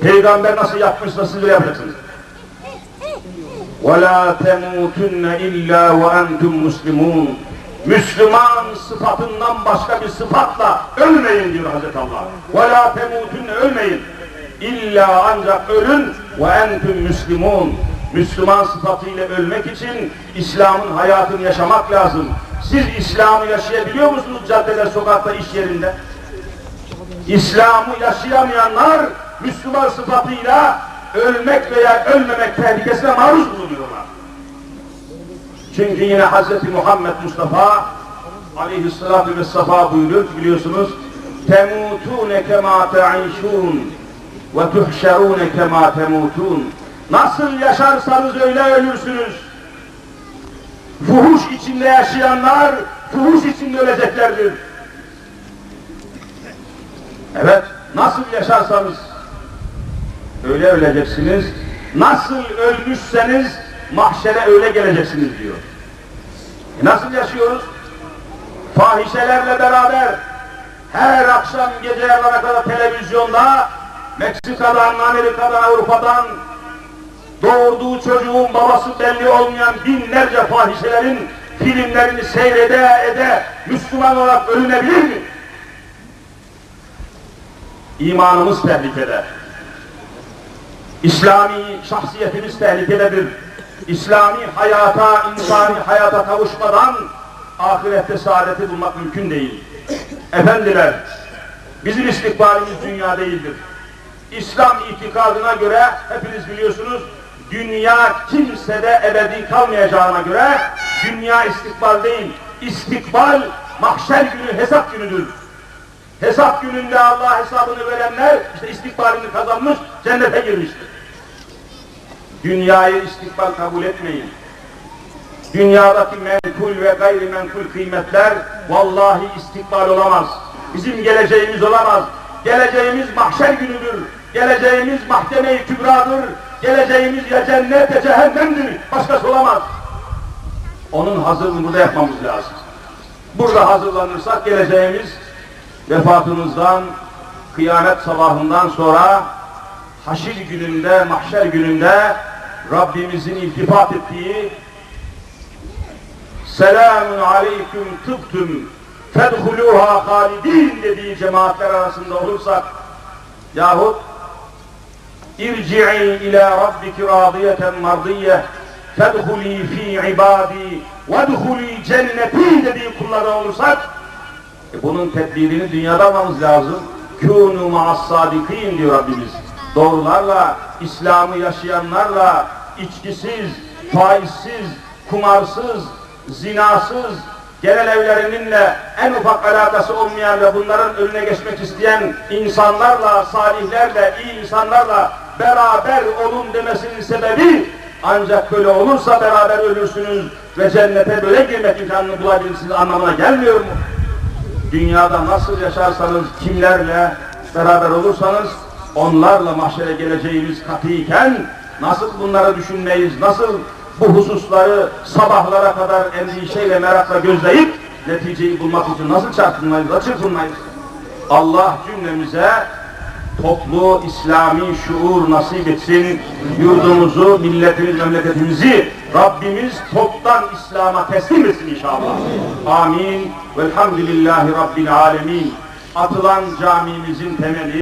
Peygamber nasıl yapmışsa siz de yapacaksınız. وَلَا تَمُوتُنَّ اِلَّا وَاَنْتُمْ مُسْلِمُونَ Müslüman sıfatından başka bir sıfatla ölmeyin diyor Hazreti Allah. وَلَا تَمُوتُنَّ ölmeyin. İlla ancak ölün وَاَنْتُمْ müslimun. Müslüman sıfatıyla ölmek için İslam'ın hayatını yaşamak lazım. Siz İslam'ı yaşayabiliyor musunuz caddede, sokakta, iş yerinde? İslam'ı yaşayamayanlar Müslüman sıfatıyla ölmek veya ölmemek tehlikesine maruz bulunuyorlar. Çünkü yine Hz. Muhammed Mustafa aleyhissalatü vesselam buyuruyor biliyorsunuz temutune kema te'işun ve tuhşerune kema temutun nasıl yaşarsanız öyle ölürsünüz fuhuş içinde yaşayanlar fuhuş içinde öleceklerdir evet nasıl yaşarsanız öyle öleceksiniz nasıl ölmüşseniz mahşere öyle geleceksiniz diyor e nasıl yaşıyoruz fahişelerle beraber her akşam gece yarılara kadar televizyonda Meksika'dan, Amerika'dan, Avrupa'dan doğurduğu çocuğun babası belli olmayan binlerce fahişelerin filmlerini seyrede ede Müslüman olarak ölünebilir mi? İmanımız tehlikede. İslami şahsiyetimiz tehlikededir. İslami hayata, insani hayata kavuşmadan ahirette saadeti bulmak mümkün değil. Efendiler, bizim istikbalimiz dünya değildir. İslam itikadına göre hepiniz biliyorsunuz dünya kimsede ebedi kalmayacağına göre dünya istikbal değil. İstikbal mahşer günü hesap günüdür. Hesap gününde Allah hesabını verenler işte istikbalini kazanmış cennete girmiştir. Dünyayı istikbal kabul etmeyin. Dünyadaki menkul ve gayrimenkul kıymetler vallahi istikbal olamaz. Bizim geleceğimiz olamaz. Geleceğimiz mahşer günüdür. Geleceğimiz mahkeme-i kübradır. Geleceğimiz ya cennet ya cehennemdir. Başkası olamaz. Onun hazırlığını burada yapmamız lazım. Burada hazırlanırsak geleceğimiz vefatımızdan, kıyamet sabahından sonra haşir gününde, mahşer gününde Rabbimizin iltifat ettiği Selamun aleyküm tıbtüm fedhuluha halidin dediği cemaatler arasında olursak yahut irci'i ila rabbiki radiyeten mardiyye fedhuli fi ibadi vedhuli cenneti dediği kullara olursak e bunun tedbirini dünyada almamız lazım. Kûnû ma'as sadikin diyor Rabbimiz. Doğrularla, İslam'ı yaşayanlarla, içkisiz, faizsiz, kumarsız, zinasız, genel evlerininle en ufak alakası olmayan ve bunların önüne geçmek isteyen insanlarla, salihlerle, iyi insanlarla beraber olun demesinin sebebi ancak böyle olursa beraber ölürsünüz ve cennete böyle girmek imkanını bulabilirsiniz anlamına gelmiyor mu? Dünyada nasıl yaşarsanız, kimlerle beraber olursanız onlarla mahşere geleceğimiz katıyken nasıl bunları düşünmeyiz, nasıl bu hususları sabahlara kadar endişeyle, merakla gözleyip neticeyi bulmak için nasıl çarpınmayız, çırpınmayız? Allah cümlemize toplu İslami şuur nasip etsin. Yurdumuzu, milletimiz, memleketimizi Rabbimiz toptan İslam'a teslim etsin inşallah. Amin. Velhamdülillahi Rabbil alemin. Atılan camimizin temeli